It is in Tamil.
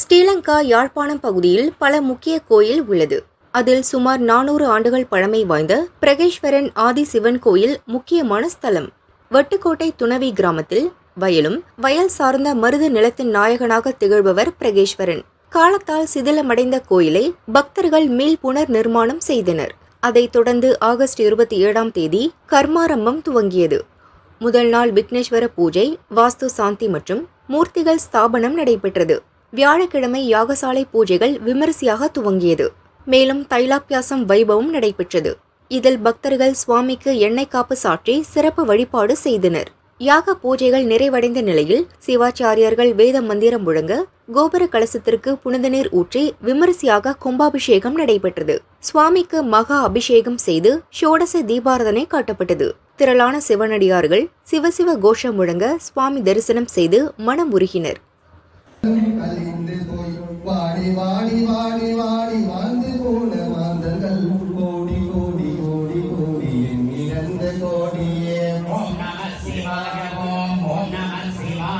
ஸ்ரீலங்கா யாழ்ப்பாணம் பகுதியில் பல முக்கிய கோயில் உள்ளது. அதில் சுமார் நானூறு ஆண்டுகள் பழமை வாய்ந்த பிரகேஸ்வரன் ஆதி சிவன் கோயில் முக்கியமான ஸ்தலம். வட்டுக்கோட்டை துணவி கிராமத்தில் வயலும் வயல் சார்ந்த மருத நிலத்தின் நாயகனாக திகழ்பவர் பிரகேஸ்வரன். காலத்தால் சிதிலமடைந்த கோயிலை பக்தர்கள் மீள் புனர் நிர்மாணம் செய்தனர். அதைத் தொடர்ந்து ஆகஸ்ட் இருபத்தி ஏழாம் தேதி கர்மாரம்பம் துவங்கியது. முதல் நாள் விக்னேஸ்வர பூஜை வாஸ்து சாந்தி மற்றும் மூர்த்திகள் ஸ்தாபனம் நடைபெற்றது. வியாழக்கிழமை யாகசாலை பூஜைகள் விமரிசையாக துவங்கியது. மேலும் தைலாப்பியாசம் வைபவம் நடைபெற்றது. இதில் பக்தர்கள் சுவாமிக்கு எண்ணெய் காப்பு சாற்றி சிறப்பு வழிபாடு செய்தனர். யாக பூஜைகள் நிறைவடைந்த நிலையில் சிவாச்சாரியார்கள் வேத மந்திரம் முழங்க கோபுர கலசத்திற்கு புனித நீர் ஊற்றி விமரிசையாக கும்பாபிஷேகம் நடைபெற்றது. சுவாமிக்கு மகா அபிஷேகம் செய்து ஷோடச தீபாரதனை காட்டப்பட்டது. திரளான சிவனடியார்கள் சிவசிவ கோஷம் முழங்க சுவாமி தரிசனம் செய்து மனம் உருகினர். அழிந்து போய் வாடி வாடி வாடி வாடி வாழ்ந்து போன மாந்தர்கள். கோடி கோடி கோடி கோடி என் கோடி.